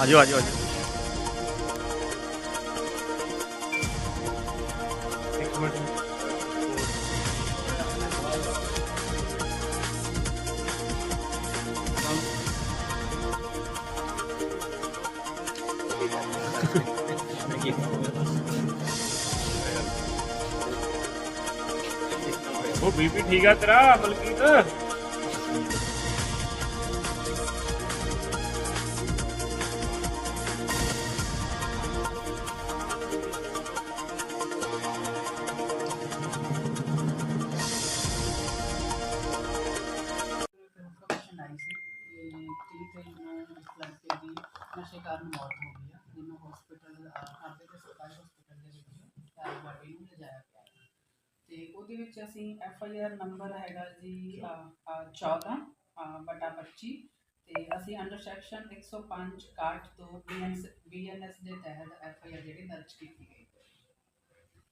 ਆਜੋ ਆਜੋ ਆਜੋ। ਇੱਕ ਉਹ ਬੀਪੀ ਠੀਕ ਆ ਤੇਰਾ ਮਲਕੀਤ? ਸੀ ਕਿ 30 ਤਰੀਕ ਨੂੰ ਇਸ ਲੜਕੇ ਦੀ ਨਸ਼ੇ ਕਾਰਨ ਮੌਤ ਹੋ ਗਈ ਆ ਜਿਹਨੂੰ ਹਸਪੀਟਲ ਹਰਦੇ ਦੇ ਸਰਕਾਰੀ ਹਸਪੀਟਲ ਦੇ ਵਿੱਚ ਬਾਡੀ ਨੂੰ ਲਿਜਾਇਆ ਗਿਆ ਹੈ। ਤੇ ਉਹਦੇ ਵਿੱਚ ਅਸੀਂ ਐਫ ਆਈ ਆਰ ਨੰਬਰ ਹੈਗਾ ਜੀ ਅ, ਅ, 14 ਅ, ਬਟਾ 25 ਤੇ ਅਸੀਂ ਅੰਡਰ ਸੈਕਸ਼ਨ 105 ਕਾਟ ਤੋਂ ਬੀਐਨਐਸ ਦੇ ਤਹਿਤ ਐਫ ਆਈ ਆਰ ਜਿਹੜੀ ਦਰਜ ਕੀਤੀ ਗਈ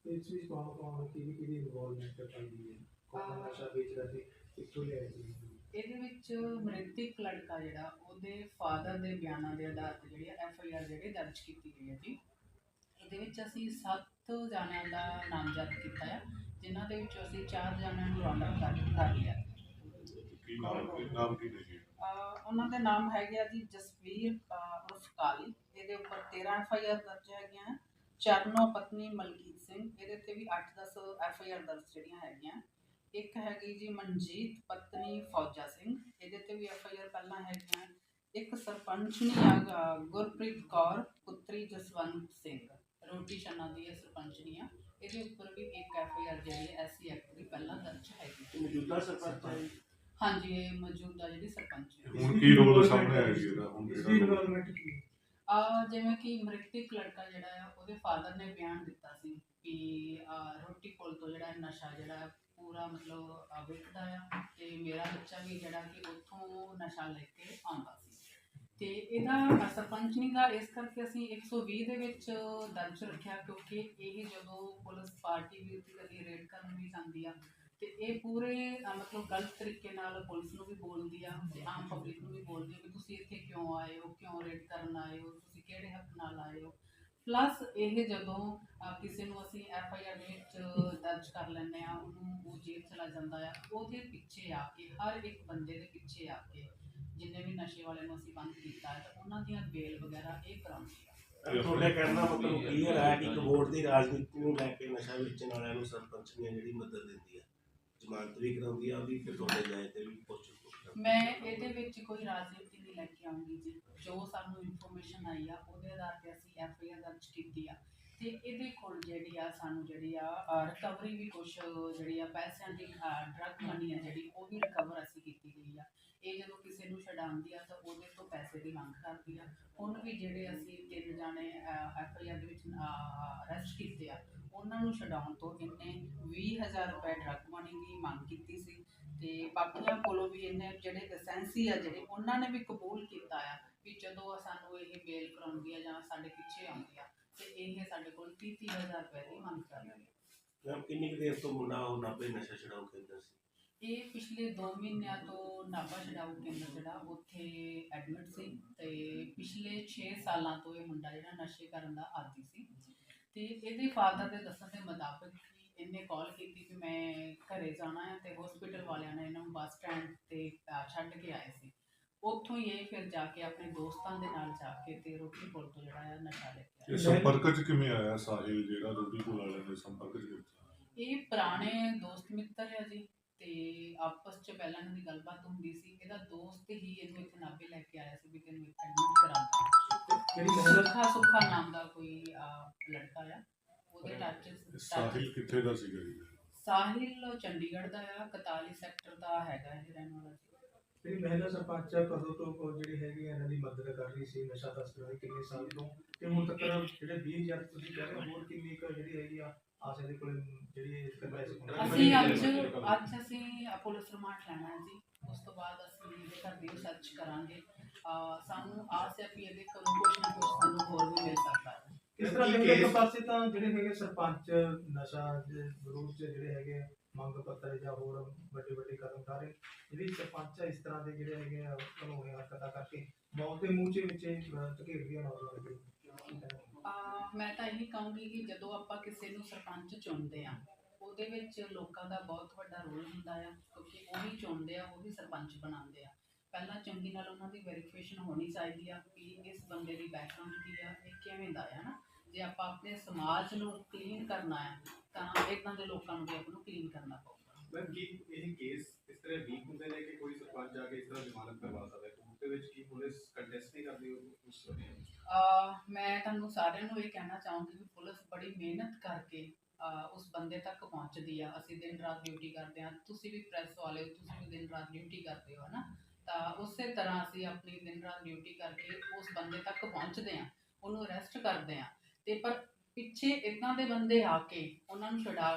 ਇਸ ਵਿੱਚ ਕੌਣ ਕੌਣ ਕਿਹਦੀ ਕਿਹਦੀ ਇਨਵੋਲਵਮੈਂਟ ਪਾਈ ਹੈ ਕੌਣ ਅਹ ਨਸ਼ਾ ਵੇਚਦਾ ਸੀ ਕਿੱਥੋਂ ਲਿਆਇਆ ਸੀ ਇਹਦੇ ਵਿੱਚ ਮ੍ਰਿਤਕ ਲੜਕਾ ਜਿਹੜਾ ਉਹਦੇ ਫਾਦਰ ਦੇ ਬਿਆਨਾਂ ਦੇ ਆਧਾਰ ਤੇ ਜਿਹੜੀ ਐਫ ਆਈ ਆਰ ਜਿਹੜੀ ਦਰਜ ਕੀਤੀ ਗਈ ਹੈ ਜੀ। ਇਹਦੇ ਵਿੱਚ ਅਸੀਂ 7 ਜਣਿਆਂ ਦਾ ਨਾਮਜ਼ਦ ਕੀਤਾ ਹੈ ਜਿਨ੍ਹਾਂ ਦੇ ਵਿੱਚੋਂ ਅਸੀਂ 4 ਜਣਿਆਂ ਨੂੰ ਰਾਉਂਡ ਅਪ ਕਰ ਲਿਆ। ਕੀ ਨਾਮ ਕੀ ਨਾਮ ਕੀ ਨੇ ਜੀ? ਅਹ ਉਹਨਾਂ ਦੇ ਨਾਮ ਹੈਗੇ ਆ ਜੀ ਜਸਵੀਰ ਉਰਫ ਕਾਲੀ। ਇਹਦੇ ਉੱਪਰ 13 ਐਫ ਆਈ ਆਰ ਦਰਜ ਹੈਗੀਆਂ। ਚਰਨੋ ਪਤਨੀ ਮਲਕੀਤ ਸਿੰਘ। ਇਹਦੇ ਤੇ ਵੀ 8-10 ਐਫ ਆਈ ਆਰ ਦਰਜ ਜਿਹੜੀਆਂ ਹੈਗੀਆਂ ਇੱਕ ਹੈਗੀ ਜੀ ਮਨਜੀਤ ਪਤਨੀ ਫੌਜਾ ਸਿੰਘ। ਇਹਦੇ ਤੇ ਵੀ ਐਫ ਆਈ ਆਰ ਪਹਿਲਾਂ ਹੈਗੀਆਂ। ਇੱਕ ਸਰਪੰਚਨੀ ਆ ਗੁਰਪ੍ਰੀਤ ਕੌਰ ਪੁੱਤਰੀ ਜਸਵੰਤ ਸਿੰਘ। ਰੋਟੀ ਛੰਨਾ ਦੀ ਇਹ ਸਰਪੰਚਨੀ ਆ। ਇਹਦੇ ਉੱਪਰ ਵੀ ਇੱਕ ਐਫ ਆਈ ਆਰ ਜਿਹੜੀ ਐਸੀ ਐਕਟ ਦੀ ਪਹਿਲਾਂ ਦਰਜ ਹੈਗੀ। ਮੌਜੂਦਾ ਸਰਪੰਚ ਹੈ ਹਾਂਜੀ ਇਹ ਮੌਜੂਦਾ ਜਿਹੜੀ ਸਰਪੰਚ ਹੈ। ਹੁਣ ਕੀ ਰੋਲ ਸਾਹਮਣੇ ਆਇਆ ਜੀ ਇਹਦਾ? ਹੁਣ ਜਿਹੜਾ? ਆ? ਜਿਵੇਂ ਕਿ ਮ੍ਰਿਤਕ ਲੜਕਾ ਜਿਹੜਾ ਆ ਉਹਦੇ ਫਾਦਰ ਨੇ ਬਿਆਨ ਦਿੱਤਾ ਸੀ ਕਿ ਰੋਟੀ ਕੋਲ ਤੋਂ ਜਿਹੜਾ ਨਸ਼ਾ ਜਿਹੜਾ ਪੂਰਾ ਮਤਲਬ ਆਹ, ਵਿਕਦਾ ਤੇ ਮੇਰਾ ਬੱਚਾ ਵੀ ਜਿਹੜਾ ਕਿ ਉੱਥੋਂ ਨਸ਼ਾ ਲੈ ਕੇ ਆਉਂਦਾ ਸੀ। ਤੇ ਇਹਦਾ ਅਹ, ਸਰਪੰਚਨੀ ਇਸ ਕਰਕੇ ਅਸੀਂ 120 ਦੇ ਵਿੱਚ ਦਰਜ ਰੱਖਿਆ ਕਿਉਂਕਿ ਇਹ ਜਦੋਂ ਪੁਲਿਸ ਪਾਰਟੀ ਵੀ ਉੱਥੇ ਕਦੀ ਰੇਡ ਕਰਨ ਵੀ ਜਾਂਦੀ ਆ ਤੇ ਇਹ ਪੂਰੇ ਮਤਲਬ ਗਲਤ ਤਰੀਕੇ ਨਾਲ ਪੁਲਿਸ ਨੂੰ ਵੀ ਬੋਲਦੀ ਆ ਤੇ ਆਮ ਪਬਲਿਕ ਨੂੰ ਵੀ ਬੋਲਦੀ ਆ ਵੀ ਤੁਸੀਂ ਇੱਥੇ ਕਿਉਂ ਆਏ ਹੋ ਕਿਉਂ ਰੇਡ ਕਰਨ ਆਏ ਹੋ ਤੁਸੀਂ ਕਿਹੜੇ ਹੱਕ ਨਾਲ ਆਏ ਹੋ। ਪਲੱਸ ਇਹ ਜਦੋਂ ਅਹ, ਕਿਸੇ ਨੂੰ ਅਸੀਂ ਐਫ ਆਈ ਆਰ ਦੇ ਵਿੱਚ ਦਰਜ ਕਰ ਲੈਂਦੇ ਆ ਉਹਨੂੰ ਉਹ ਜੇਲ੍ਹ ਚਲਾ ਜਾਂਦਾ ਆ ਉਹਦੇ ਪਿੱਛੇ ਆ ਕੇ ਹਰ ਇੱਕ ਬੰਦੇ ਦੇ ਪਿੱਛੇ ਆ ਕੇ ਜਿੰਨੇ ਵੀ ਨਸ਼ੇ ਵਾਲੇ ਨੂੰ ਅਸੀਂ ਬੰਦ ਕੀਤਾ ਹੈ ਤਾਂ ਉਹਨਾਂ ਦੀਆਂ ਬੇਲ ਵਗੈਰਾ ਇਹ ਕਰਾਉਂਦੀ ਆ। ਤੁਹਾਡੇ ਕਹਿਣ ਦਾ ਮਤਲਬ ਕਲੀਅਰ ਹੈ ਕਿ ਇੱਕ ਵੋਟ ਦੀ ਰਾਜਨੀਤੀ ਨੂੰ ਲੈ ਕੇ ਨਸ਼ਾ ਵੇਚਣ ਵਾਲਿਆਂ ਨੂੰ ਸਰਪੰਚ ਨੇ ਜਿਹੜੀ ਮਦਦ ਦਿੰਦੀ ਹੈ ਜ਼ਮਾਨਤ ਵੀ ਕਰਾਉਂਦੀ ਆ ਉਹਦੀ ਫਿਰ ਤੁਹਾਡੇ ਜਾਏ ਤੇ ਵੀ ਪੁੱਛ ਮੈਂ ਇਹਦੇ ਵਿੱਚ ਕੋਈ ਰਾਜਨੀਤੀ ਨਹੀਂ ਲੈ ਕੇ ਆਉਂਗੀ ਜੀ। ਜੋ ਸਾਨੂੰ ਇਨਫੋਰਮੇਸ਼ਨ ਆਈ ਆ, ਉਹਦੇ ਆਧਾਰ ਤੇ ਅਸੀਂ ਐਫ ਆਈ ਆਰ ਦਰਜ ਕੀਤੀ ਆ। ਤੇ ਇਹਦੇ ਕੋਲ ਜਿਹੜੀ ਆ, ਸਾਨੂੰ ਜਿਹੜੀ ਆ ਰਿਕਵਰੀ ਵੀ ਕੁਝ ਜਿਹੜੀ ਆ, ਪੈਸਿਆਂ ਦੀ ਡਰਗ ਮਨੀ ਆ ਜਿਹੜੀ, ਉਹ ਵੀ ਰਿਕਵਰ ਅਸੀਂ ਕੀਤੀ ਗਈ ਆ। ਇਹ ਜਦੋਂ ਕਿਸੇ ਨੂੰ ਛਡਾਉਂਦੀ ਆ ਤਾਂ ਉਹਦੇ ਤੋਂ ਪੈਸੇ ਦੀ ਮੰਗ ਕਰਦੀ ਆ ਹੁਣ ਵੀ ਜਿਹੜੇ ਅਸੀਂ ਤਿੰਨ ਜਾਣੇ ਐਫ ਦੇ ਵਿੱਚ ਅਰੈਸਟ ਕੀਤੇ ਆ, ਉਹਨਾਂ ਨੂੰ ਛਡਾਉਣ ਤੋਂ ਇਹਨੇ 20000 ਰੁਪਏ ਡਰਗ ਮਨੀ ਦੀ ਮੰਗ ਕੀਤੀ ਸੀ ਤੇ ਬਾਕੀਆਂ ਕੋਲੋਂ ਵੀ ਇਹਨੇ ਜਿਹੜੇ ਲਾਇਸੈਂਸੀ ਆ ਜਿਹੜੇ, ਉਹਨਾਂ ਨੇ ਵੀ ਕਬੂਲ ਕੀਤਾ ਆ ਵੀ ਜਦੋਂ ਸਾਨੂੰ ਇਹ ਬੇਲ ਕਰਾਉਂਦੀ ਆ ਜਾਂ ਸਾਡੇ ਪਿੱਛੇ ਆਉਂਦੀ ਆ, ਤੇ ਇਹ ਸਾਡੇ ਕੋਲ 30000 ਰੁਪਏ ਦੀ ਮੰਗ ਕਰ ਰਹੀ ਆ। ਕਿੰਨੀ ਦੇਰ ਤੋਂ ਮੁੰਡਾ ਉਹ ਨਾਭੇ ਨਸ਼ਾ ਛਡਾਊ ਕੇਂਦਰ ਸੀ? ਇਹ ਪਿਛਲੇ 2 ਮਹੀਨਿਆਂ ਤੋਂ ਨਾਭਾ ਛਡਾਊ ਕੇਂਦਰ ਜਿਹੜਾ ਉੱਥੇ ਐਡਮਿਟ ਸੀ ਤੇ ਪਿਛਲੇ 6 ਸਾਲਾਂ ਤੋਂ ਇਹ ਮੁੰਡਾ ਜਿਹੜਾ ਨਸ਼ੇ ਕਰਨ ਦਾ ਆਦੀ ਸੀ। ਤੇ ਇਹਦੇ ਫਾਦਰ ਦੇ ਦੱਸਣ ਦੇ ਮੁਤਾਬਕ ਇਹਨੇ ਕਾਲ ਕੀਤੀ ਕਿ ਮੈਂ ਘਰੇ ਜਾਣਾ ਹੈ ਤੇ ਹਸਪੀਟਲ ਵਾਲਿਆਂ ਨੇ ਇਹਨਾਂ ਨੂੰ ਬੱਸ ਸਟੈਂਡ ਤੇ ਛੱਡ ਕੇ ਆਏ ਸੀ। ਉੱਥੋਂ ਹੀ ਇਹ ਫਿਰ ਜਾ ਕੇ ਆਪਣੇ ਦੋਸਤਾਂ ਦੇ ਨਾਲ ਜਾ ਕੇ ਤੇ ਰੋਟੀ ਪੁਲ ਤੋਂ ਜਿਹੜਾ ਹੈ ਨਸ਼ਾ ਲੈ ਕੇ ਆਇਆ ਇਹ ਸੰਪਰਕ ਚ ਕਿਵੇਂ ਆਇਆ ਸਾਹਿਲ ਜਿਹੜਾ ਰੋਟੀ ਕੋਲ ਵਾਲਿਆਂ ਦੇ ਸੰਪਰਕ ਚ ਇਹ ਪੁਰਾਣੇ ਦੋਸਤ ਮਿੱਤਰ ਆ ਜੀ। ਤੇ ਆਪਸ ਚ ਪਹਿਲਾਂ ਇਹਨਾਂ ਦੀ ਗੱਲਬਾਤ ਹੁੰਦੀ ਸੀ ਇਹਦਾ ਦੋਸਤ ਹੀ ਇਹਨੂੰ ਇੱਥੇ ਨਾਭੇ ਲੈ ਕੇ ਆਇਆ ਸੀ ਵੀ ਤੈਨੂੰ ਇੱਥੇ ਐਡਮਿਟ ਮਹਿਲਾ ਸੁੱਖਾ ਸੁੱਖਾ ਨਾਮ ਦਾ ਕੋਈ ਲੜਕਾ ਆ ਉਹਦੇ ਟੱਚ ਸਾਹਿਲ ਕਿੱਥੇ ਦਾ ਸੀਗਾ ਜੀ? ਸਾਹਿਲ ਚੰਡੀਗੜ੍ਹ ਦਾ ਆ 41 ਸੈਕਟਰ ਦਾ ਹੈਗਾ ਇਹ ਰਹਿਣ ਵਾਲਾ ਜੀ। ਜਿਹੜੀ ਮਹਿਲਾ ਸਰਪੰਚ ਆ ਕਦੋਂ ਤੋਂ ਉਹ ਜਿਹੜੀ ਹੈਗੀ ਆ ਇਹਨਾਂ ਦੀ ਮਦਦ ਕਰ ਰਹੀ ਸੀ ਨਸ਼ਾ ਤਸਕਰਾਂ ਦੀ ਕਿੰਨੇ ਸਾਲ ਤੋਂ ਤੇ ਹੁਣ ਤੱਕ ਜਿਹੜੇ 20000 ਤੁਸੀਂ ਕਹਿ ਰਹੇ ਹੋ ਹੋਰ ਕਿੰਨੀ ਕੁ ਜਿਹੜੀ ਹੈਗੀ ਆ ਆਸੇ ਦੇ ਕੋਲ ਜਿਹੜੀ ਅਸੀਂ ਅੱਜ ਅੱਜ ਅਸੀਂ ਪੁਲਿਸ ਰਿਮਾਂਡ ਲੈਣਾ ਹੈ ਜੀ। ਉਸ ਤੋਂ ਬਾਅਦ ਅਸੀਂ ਇਹਦੇ ਘਰ ਦੀ ਰਿਸਰਚ ਕਰਾਂਗੇ। ਸਾਨੂੰ ਆਸ ਹੈ ਵੀ ਇਹਦੇ ਕੋਲੋਂ ਕੁਝ ਨਾ ਕੁਝ ਸਾਨੂੰ ਹੋਰ ਵੀ ਮਿਲ ਸਕਦਾ ਹੈ। ਇਸ ਤਰ੍ਹਾਂ ਦੇ ਇੱਕ ਪਾਸੇ ਤਾਂ ਜਿਹੜੇ ਹੈਗੇ ਸਰਪੰਚ ਨਸ਼ਾ ਦੇ ਵਿਰੋਧ ਚ ਜਿਹੜੇ ਹੈਗੇ ਮੰਗ ਪੱਤਰ ਜਾਂ ਹੋਰ ਵੱਡੇ ਵੱਡੇ ਕਦਮ ਉਠਾ ਰਹੇ ਜਿਹੜੀ ਸਰਪੰਚ ਇਸ ਤਰ੍ਹਾਂ ਦੇ ਜਿਹੜੇ ਹੈਗੇ ਆ ਕਾਨੂੰਨੀ ਹਰਕਤਾਂ ਕਰਕੇ ਮੌਤ ਦੇ ਮੂੰਹ 'ਚ ਵਿੱਚ ਧਕੇੜ ਦੀਆਂ ਨੌਜਵਾਨ ਪੀੜ੍ਹੀ ਅਹ ਮੈਂ ਤਾਂ ਇਹੀ ਕਹੂੰਗੀ ਕਿ ਜਦੋਂ ਆਪਾਂ ਕਿਸੇ ਨੂੰ ਸਰਪੰਚ ਚੁਣਦੇ ਆ ਉਹਦੇ ਵਿੱਚ ਲੋਕਾਂ ਦਾ ਬਹੁਤ ਵੱਡਾ ਰੋਲ ਹੁੰਦਾ ਆ, ਕਿਉਂਕਿ ਉਹੀ ਚੁਣਦੇ ਆ, ਉਹੀ ਸਰਪੰਚ ਬਣਾਉਂਦੇ ਆ। ਪਹਿਲਾਂ ਚੰਗੀ ਨਾਲ ਉਹਨਾਂ ਦੀ ਵੈਰੀਫਿਕੇਸ਼ਨ ਹੋਣੀ ਚਾਹੀਦੀ ਆ ਕਿ ਇਸ ਬੰਦੇ ਦੀ ਬੈਕਗ੍ਰਾਉਂਡ ਕੀ ਆ, ਇਹ ਕਿਵੇਂ ਦਾ ਆ ਨਾ। ਜੇ ਆਪਾਂ ਆਪਣੇ ਸਮਾਜ ਨੂੰ ਕਲੀਨ ਕਰਨਾ ਹੈ ਤਾਂ ਇਦਾਂ ਦੇ ਲੋਕਾਂ ਨੂੰ ਵੀ ਆਪਾਂ ਨੂੰ ਕਲੀਨ ਕਰਨਾ ਪਊਗਾ। ਮੈਮ ਕੀ ਇਹ ਕੇਸ ਇਸ ਤਰ੍ਹਾਂ ਵੀਕ ਹੁੰਦੇ ਨੇ ਕਿ ਕੋਈ ਸਰਪੰਚ ਆ ਕੇ ਇਸ ਤਰ੍ਹਾਂ ਜ਼ਮਾਨਤ ਕਰਵਾ ਸਕਦਾ ਹੈ? ਕੋਰਟ ਦੇ ਵਿੱਚ ਕੀ ਪੁਲਿਸ ਕੰਟੈਸਟ ਨਹੀਂ ਕਰਦੀ ਉਸ ਸਮੇਂ ਮੈਂ ਤੁਹਾਨੂੰ ਸਾਰਿਆਂ ਨੂੰ ਇਹ ਕਹਿਣਾ ਚਾਹੂੰਗੀ ਕਿ ਪੁਲਿਸ ਬੜੀ ਮਿਹਨਤ ਕਰਕੇ ਉਸ ਬੰਦੇ ਤੱਕ ਪਹੁੰਚਦੀ ਆ। ਅਸੀਂ ਦਿਨ ਰਾਤ ਡਿਊਟੀ ਕਰਦੇ ਆ ਤੁਸੀਂ ਵੀ ਪ੍ਰੈਸ ਵਾਲੇ ਹੋ, ਤੁਸੀਂ ਵੀ ਦਿਨ ਰਾਤ ਡਿਊਟੀ ਕਰਦੇ ਹੋ, ਹਨਾ? ਤਾਂ ਉਸੇ ਤਰ੍ਹਾਂ ਅਸੀਂ ਆਪਣੀ ਦਿਨ ਰਾਤ ਡਿਊਟੀ ਕਰਕੇ ਉਸ ਬੰਦੇ ਤੱਕ ਪਹੁੰਚਦੇ ਆ ਉਹਨੂੰ ਅਰੈਸਟ ਕਰਦੇ ਆ ਤੇ ਪਰ ਪਿੱਛੇ ਇਦਾਂ ਦੇ ਬੰਦੇ ਆ ਕੇ ਉਹਨਾਂ ਨੂੰ ਛਡਾ